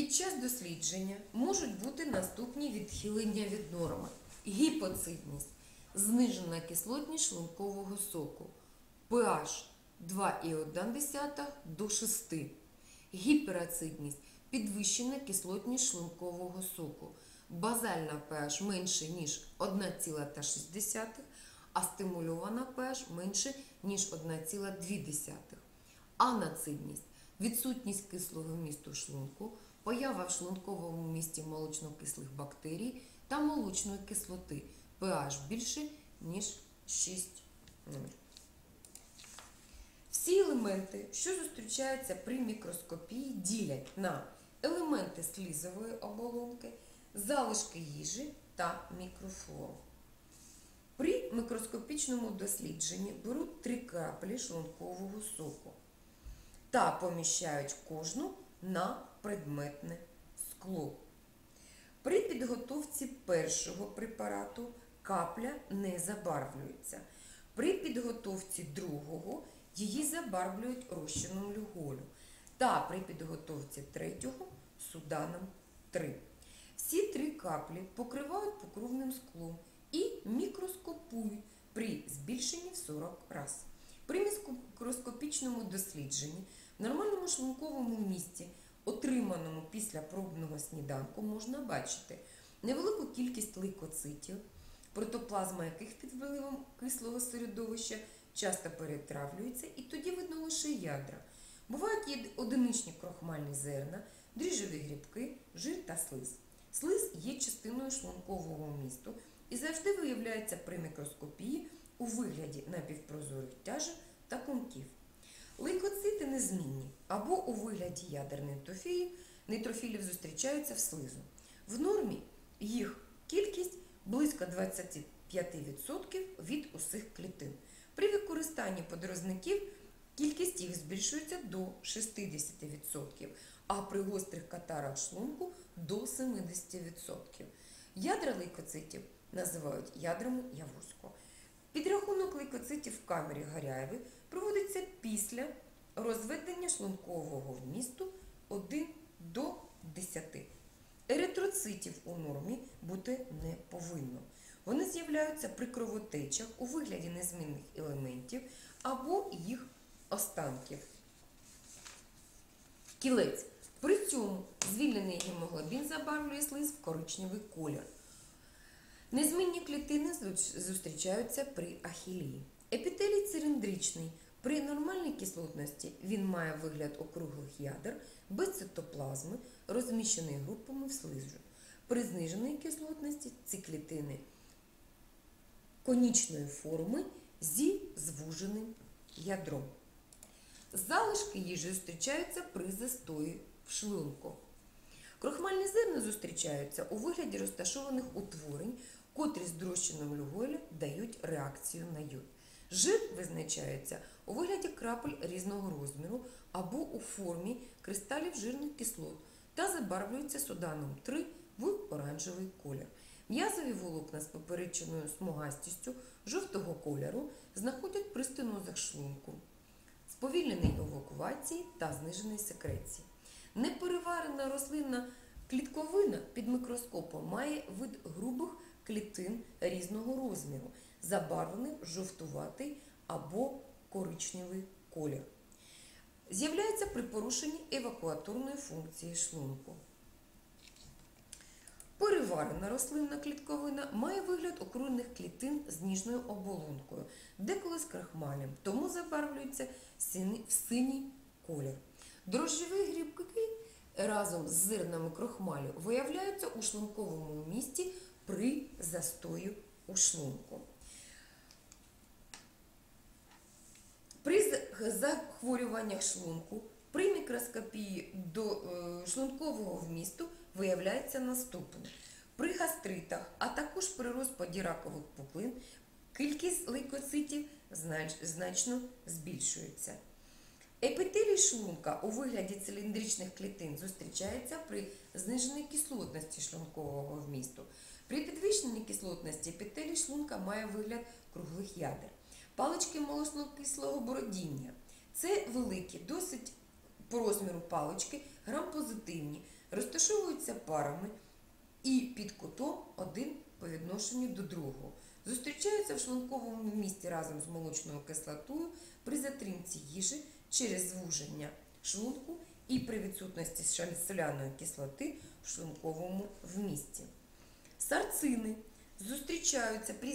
Під час дослідження можуть бути наступні відхилення від норми. Гіпоцитність, знижена кислотність шлункового соку, pH 2,1 до 6, гіперацидність, підвищена кислотність шлункового соку, базальна pH менше, ніж 1,6, а стимульована pH менше, ніж 1,2. Анацидність відсутність кислого вмісту шлунку, поява в шлунковому місті молочнокислих бактерій та молочної кислоти pH більше, ніж 6. Всі елементи, що зустрічаються при мікроскопії, ділять на елементи слізової оболонки, залишки їжі та мікрофлору. При мікроскопічному дослідженні беруть три краплі шлункового соку та поміщають кожну на предметне скло. При підготовці першого препарату капля не забарвлюється. При підготовці другого її забарвлюють розчином люголю. Та при підготовці третього суданом 3. Всі три каплі покривають покровним склом і мікроскопують при збільшенні в 40 разів. При мікроскопічному дослідженні в нормальному шлунковому місці, отриманому після пробного сніданку, можна бачити невелику кількість лейкоцитів, протоплазма яких під впливом кислого середовища часто перетравлюється, і тоді видно лише ядра. Бувають одиничні крохмальні зерна, дріжджові грибки, жир та слиз. Слиз є частиною шлункового місту і завжди виявляється при мікроскопії у вигляді напівпрозорих тяжів та комків. Лейкоцити незмінні або у вигляді ядер нейтрофілів, нейтрофілів зустрічаються в слизу. В нормі їх кількість близько 25% від усіх клітин. При використанні подразників кількість їх збільшується до 60%, а при гострих катарах шлунку до 70%. Ядра лейкоцитів називають ядрами Яворського. Підрахунок лейкоцитів в камері Гаряєви проводиться після розведення шлункового вмісту 1 до 10. Еритроцитів у нормі бути не повинно. Вони з'являються при кровотечах у вигляді незмінних елементів або їх останків. Кілець. При цьому звільнений гемоглобін забарвлює слиз в коричневий колір. Незмінні клітини зустрічаються при ахілії. Епітелій циліндричний. При нормальній кислотності він має вигляд округлих ядер без цитоплазми, розміщений групами в слизу. При зниженій кислотності ці клітини конічної форми зі звуженим ядром. Залишки їжі зустрічаються при застої в шлунку. Крохмальні зерна зустрічаються у вигляді розташованих утворень, котрі з дрощином люголя дають реакцію на йод. Жир визначається у вигляді крапель різного розміру або у формі кристалів жирних кислот та забарвлюється суданом 3 в оранжевий колір. М'язові волокна з попереченою смугастістю жовтого кольору знаходять при стенозах шлунку, сповільнений евакуації та знижений секреції. Непереварена рослинна клітковина під мікроскопом має вид грубих клітин різного розміру, забарвлений жовтуватий або коричневий колір. З'являється при порушенні евакуаторної функції шлунку. Переварена рослинна клітковина має вигляд округлих клітин з ніжною оболонкою, деколи з крахмалем, тому забарвлюється в синій колір. Дрожжеві грибки разом з зернами крохмалю виявляються у шлунковому місті при застою у шлунку. При захворюваннях шлунку при мікроскопії до е, шлункового вмісту виявляється наступне. При гастритах, а також при розпаді ракових пуклин кількість лейкоцитів значно збільшується. Епітелій шлунка у вигляді циліндричних клітин зустрічається при зниженій кислотності шлункового вмісту. При підвищеній кислотності епітелій шлунка має вигляд круглих ядер. Палички молочнокислого бородіння. Це великі, досить по розміру палички, грам-позитивні, розташовуються парами і під кутом один по відношенню до другого. Зустрічаються в шлунковому місті разом з молочною кислотою при затримці їжі через звуження шлунку і при відсутності соляної кислоти в шлунковому вмісті. Сарцини зустрічаються при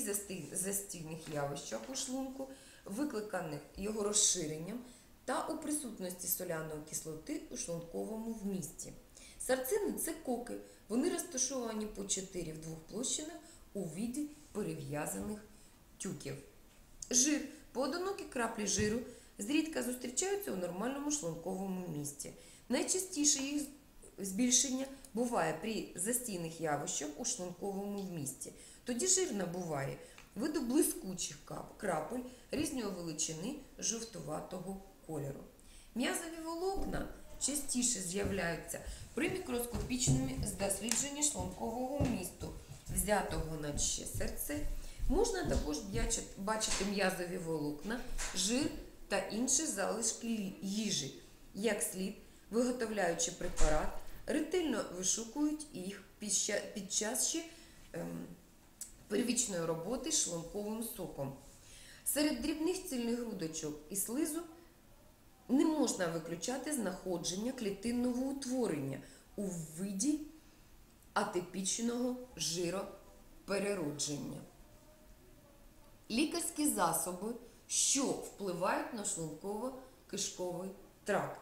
застійних явищах у шлунку, викликаних його розширенням та у присутності соляної кислоти у шлунковому вмісті. Сарцини це коки. Вони розташовані по 4 в двох площинах у віді перев'язаних тюків. Жир. Поодинокі краплі жиру зрідка зустрічаються у нормальному шлунковому місті. Найчастіше їх збільшення буває при застійних явищах у шлунковому вмісті. Тоді жир набуває виду блискучих крапель різної величини жовтуватого кольору. М'язові волокна частіше з'являються при мікроскопічному дослідженні шлункового місту, взятого на ще серце. Можна також бачити м'язові волокна, жир та інші залишки їжі. Як слід, виготовляючи препарат, ретельно вишукують їх під час ще ем, первічної роботи шлунковим соком. Серед дрібних цільних грудочок і слизу не можна виключати знаходження клітинного утворення у виді атипічного жиропереродження. Лікарські засоби, що впливають на шлунково-кишковий тракт.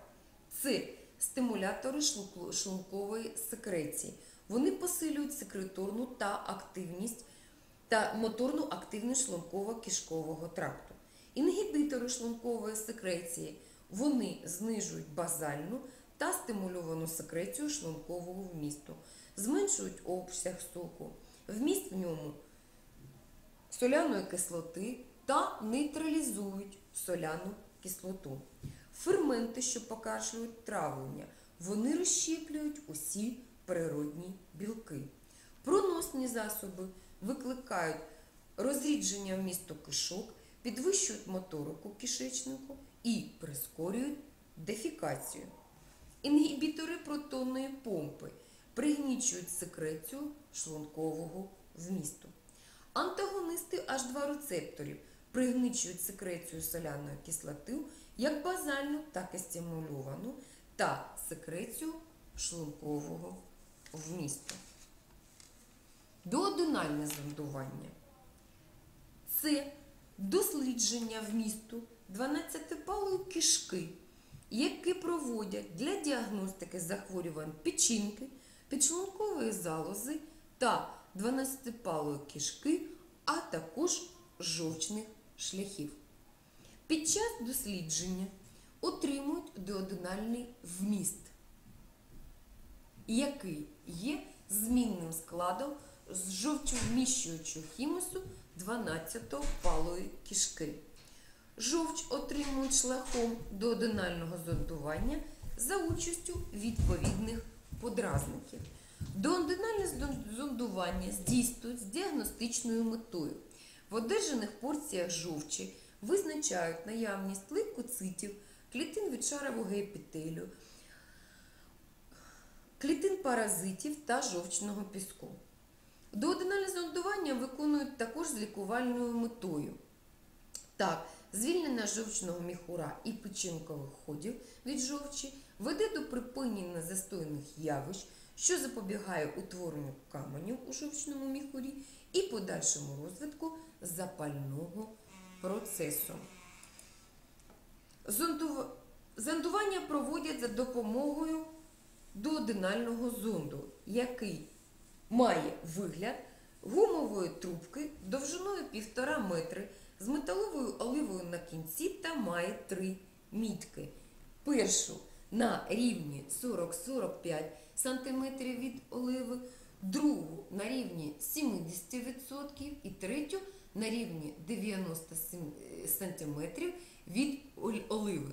Це стимулятори шлункової секреції. Вони посилюють секреторну та активність та моторну активність шлунково-кишкового тракту. Інгібітори шлункової секреції вони знижують базальну та стимульовану секрецію шлункового вмісту, зменшують обсяг соку, вміст в ньому соляної кислоти та нейтралізують соляну кислоту. Ферменти, що покашлюють травлення, вони розщеплюють усі природні білки. Проносні засоби викликають розрідження вмісту кишок, підвищують моторику кишечнику і прискорюють дефікацію. Інгібітори протонної помпи пригнічують секрецію шлункового вмісту. Антагонисти H2 рецепторів пригничують секрецію соляної кислоти як базальну, так і стимульовану та секрецію шлункового вмісту. Дуоденальне зондування це дослідження вмісту 12-палої кишки, які проводять для діагностики захворювань печінки, підшлункової залози та 12-палої кишки, а також жовчних шляхів. Під час дослідження отримують дуоденальний вміст, який є змінним складом з жовчовміщуючого хімусу 12-палої кишки. Жовч отримують шляхом дуоденального зондування за участю відповідних подразників. Дуоденальне зон- зондування здійснюють з діагностичною метою. В одержаних порціях жовчі визначають наявність лейкоцитів, клітин відшарового епітелю, клітин паразитів та жовчного піску. Дуоденальне зондування виконують також з лікувальною метою. Так, звільнення жовчного міхура і печінкових ходів від жовчі веде до припинення застойних явищ, що запобігає утворенню каменю у жовчному міхурі і подальшому розвитку запального процесу. Зондування проводять за допомогою дуоденального зонду, який має вигляд гумової трубки довжиною 1,5 метри з металовою оливою на кінці та має три мітки. Першу на рівні 40-45 см від оливи, другу на рівні 70% і третю на рівні 90 см від оливи.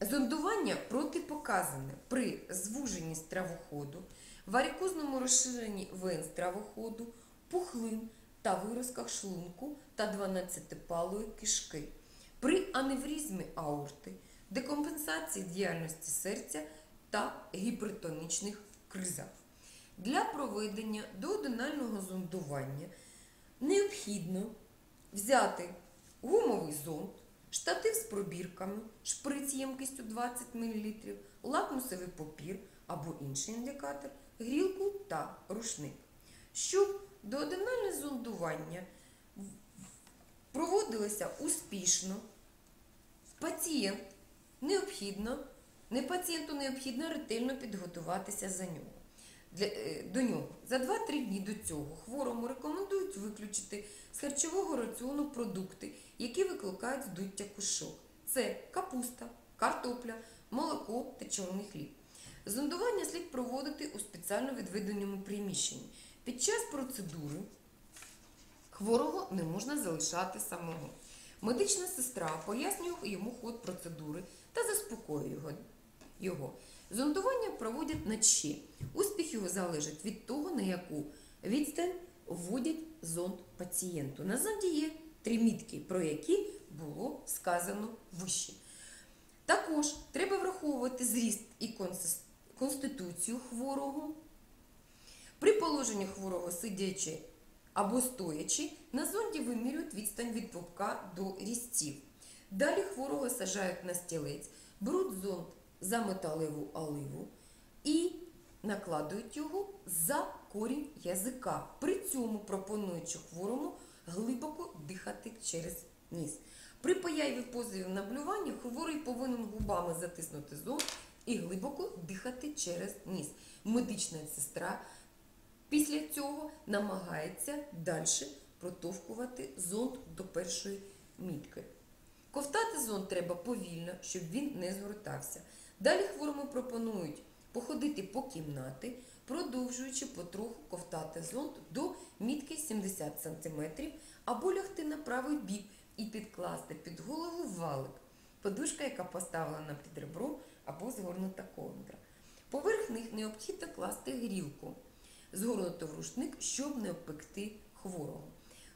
Зондування протипоказане при звуженні стравоходу, варикозному розширенні вен стравоходу, пухлин та виразках шлунку та 12-палої кишки. При аневризмі аорти, декомпенсації діяльності серця та гіпертонічних кризах. Для проведення дуоденального зондування необхідно взяти гумовий зонд, штатив з пробірками, шприц ємкістю 20 мл, лакмусовий папір або інший індикатор, грілку та рушник. Щоб дуоденальне зондування проводилося успішно, пацієнт необхідно, не пацієнту необхідно ретельно підготуватися за нього. Для, е, до нього. За 2-3 дні до цього хворому рекомендують виключити з харчового раціону продукти, які викликають здуття кишок. Це капуста, картопля, молоко та чорний хліб. Зондування слід проводити у спеціально відведеному приміщенні. Під час процедури хворого не можна залишати самого. Медична сестра пояснює йому ход процедури та заспокоює його. Зондування проводять на. Успіх його залежить від того, на яку відстань вводять зонд пацієнту. На зонді є три мітки, про які було сказано вище. Також треба враховувати зріст і конституцію хворого. При положенні хворого сидячи або стоячи, на зонді вимірюють відстань від пупка до різців. Далі хворого сажають на стілець, беруть зонд за металеву оливу і накладують його за корінь язика, при цьому пропонуючи хворому глибоко дихати через ніс. При появі позовів на блювання хворий повинен губами затиснути зонд і глибоко дихати через ніс. Медична сестра після цього намагається далі протовкувати зонд до першої мітки. Ковтати зонд треба повільно, щоб він не згортався. Далі хворому пропонують походити по кімнаті, продовжуючи потроху ковтати зонд до мітки 70 см або лягти на правий бік і підкласти під голову валик, подушка, яка поставлена під ребро або згорнута ковдра. Поверх них необхідно класти грілку, згорнуту в рушник, щоб не обпекти хворого.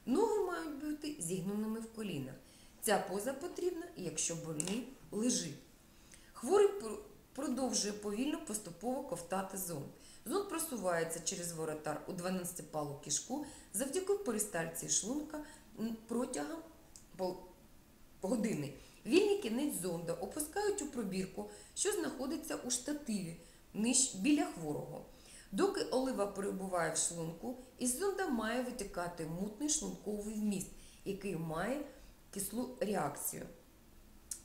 Ноги мають бути зігненими в колінах. Ця поза потрібна, якщо больний лежить. Хворий продовжує повільно поступово ковтати зонд. Зонд просувається через воротар у 12-палу кишку завдяки перистальції шлунка протягом години. Вільний кінець зонда опускають у пробірку, що знаходиться у штативі біля хворого. Доки олива перебуває в шлунку, із зонда має витікати мутний шлунковий вміст, який має кислу реакцію.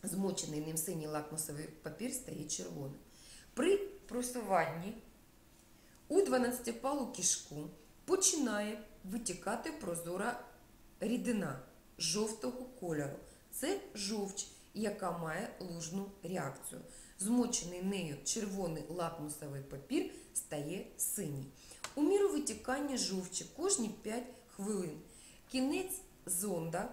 Змочений ним синій лакмусовий папір стає червоним. При просуванні у 12-палу кишку починає витікати прозора рідина жовтого кольору. Це жовч, яка має лужну реакцію. Змочений нею червоний лакмусовий папір стає синій. У міру витікання жовчі кожні 5 хвилин. Кінець зонда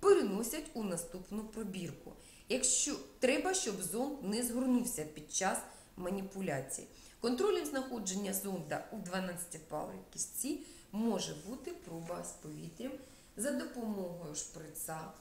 переносять у наступну пробірку. Якщо треба, щоб зонд не згорнувся під час маніпуляції. Контролем знаходження зонда у 12-палій кістці може бути проба з повітрям за допомогою шприца.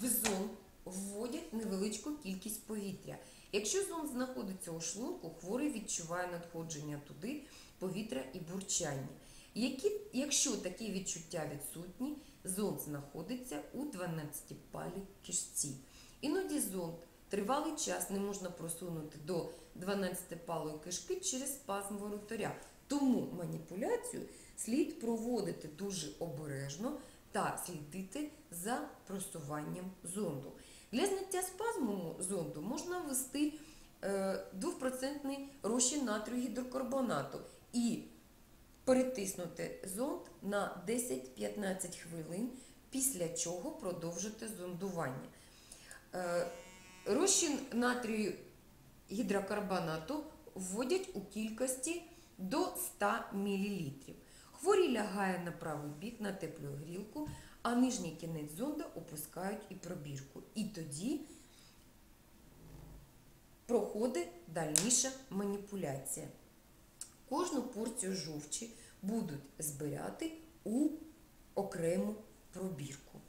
В зонд вводять невеличку кількість повітря. Якщо зонд знаходиться у шлунку, хворий відчуває надходження туди повітря і бурчання. Які, якщо такі відчуття відсутні, зонд знаходиться у 12-палій кишці. Іноді зонд тривалий час не можна просунути до 12-палої кишки через спазм воротаря. Тому маніпуляцію слід проводити дуже обережно та слідити за просуванням зонду. Для зняття спазму зонду можна ввести е, 2% розчин натрію гідрокарбонату і перетиснути зонд на 10-15 хвилин, після чого продовжити зондування. Е, Розчин натрію гідрокарбонату вводять у кількості до 100 мл. Хворий лягає на правий бік на теплу грілку, а нижній кінець зонда опускають і пробірку. І тоді проходить дальніша маніпуляція. Кожну порцію жовчі будуть збирати у окрему пробірку.